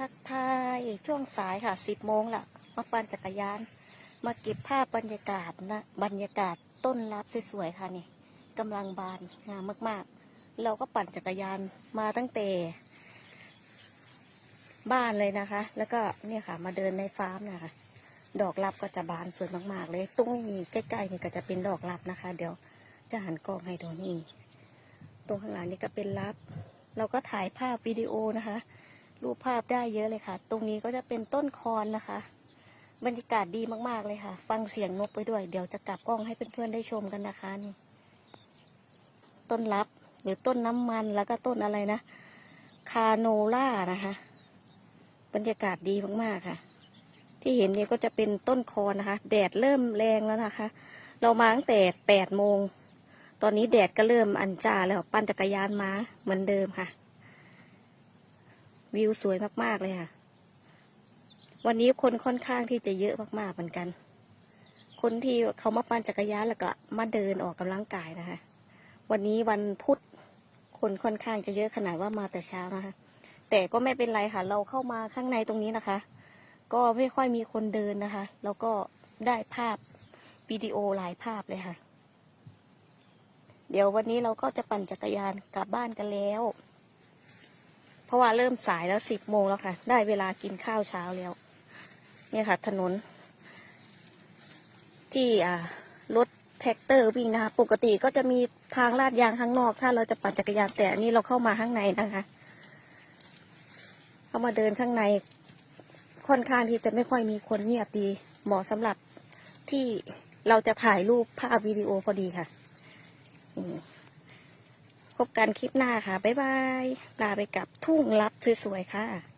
ทักทายช่วงสายค่ะสิบโมงละมาปั่นจักรยาน มาเก็บภาพบรรยากาศนะบรรยากาศต้นรับสวยๆค่ะนี่กำลังบานงามมากๆ เราก็ปั่นจักรยานมาตั้งแต่บ้านเลยนะคะ แล้วก็เนี่ยค่ะ มาเดินในฟาร์มนะคะ ดอกลับก็จะบานสวยมากๆ เลยตรงนี้ใกล้ๆนี่ก็จะเป็นดอกลับนะคะ เดี๋ยวจะหันกล้องให้ดูนี่ตรงข้างหลังนี่ก็เป็นลับ เราก็ถ่ายภาพวิดีโอนะคะ รูปภาพได้เยอะเลยค่ะ ตรงนี้ก็จะเป็นต้นคอนนะคะ บรรยากาศดีมากๆเลยค่ะ ฟังเสียงนกไปด้วย เดี๋ยวจะกลับกล้องให้เพื่อนๆได้ชมกันนะคะนี่ ต้นลับหรือต้นน้ำมันแล้วก็ต้นอะไรนะ คาโนล่านะคะ บรรยากาศดีมากๆค่ะ ที่เห็นนี่ก็จะเป็นต้นคอนนะคะ แดดเริ่มแรงแล้วนะคะ เรามาตั้งแต่แปดโมง ตอนนี้แดดก็เริ่มอันจ้าแล้ว ปั่นจักรยานมาเหมือนเดิมค่ะ วิวสวยมากๆเลยค่ะ วันนี้คนค่อนข้างที่จะเยอะมากๆเหมือนกัน คนที่เขามาปั่นจักรยานแล้วก็มาเดินออกกำลังกายนะคะ วันนี้วันพุธคนค่อนข้างจะเยอะขนาดว่ามาแต่เช้านะคะ แต่ก็ไม่เป็นไรค่ะ เราเข้ามาข้างในตรงนี้นะคะ ก็ไม่ค่อยมีคนเดินนะคะ แล้วก็ได้ภาพวิดีโอหลายภาพเลยค่ะ เดี๋ยววันนี้เราก็จะปั่นจักรยานกลับบ้านกันแล้ว ราะว่าเริ่มสายแล้วสิบโมงแล้วค่ะ ได้เวลากินข้าวเช้าแล้ว เนี่ยค่ะ ถนน ที่อ่ารถแท็กเตอร์วิ่งนะคะ ปกติก็จะมีทางลาดยางข้างนอก ถ้าเราจะปั่นจักรยานแต่อันนี้เราเข้ามาข้างในนะคะ เข้ามาเดินข้างในค่อนข้างที่จะไม่ค่อยมีคนเงียบดีเหมาะสำหรับที่เราจะถ่ายรูปภาพวิดีโอพอดีค่ะ นี่ พบกันคลิปหน้าค่ะ บ๊ายบาย ลาไปกับทุ่งลับสวยๆค่ะ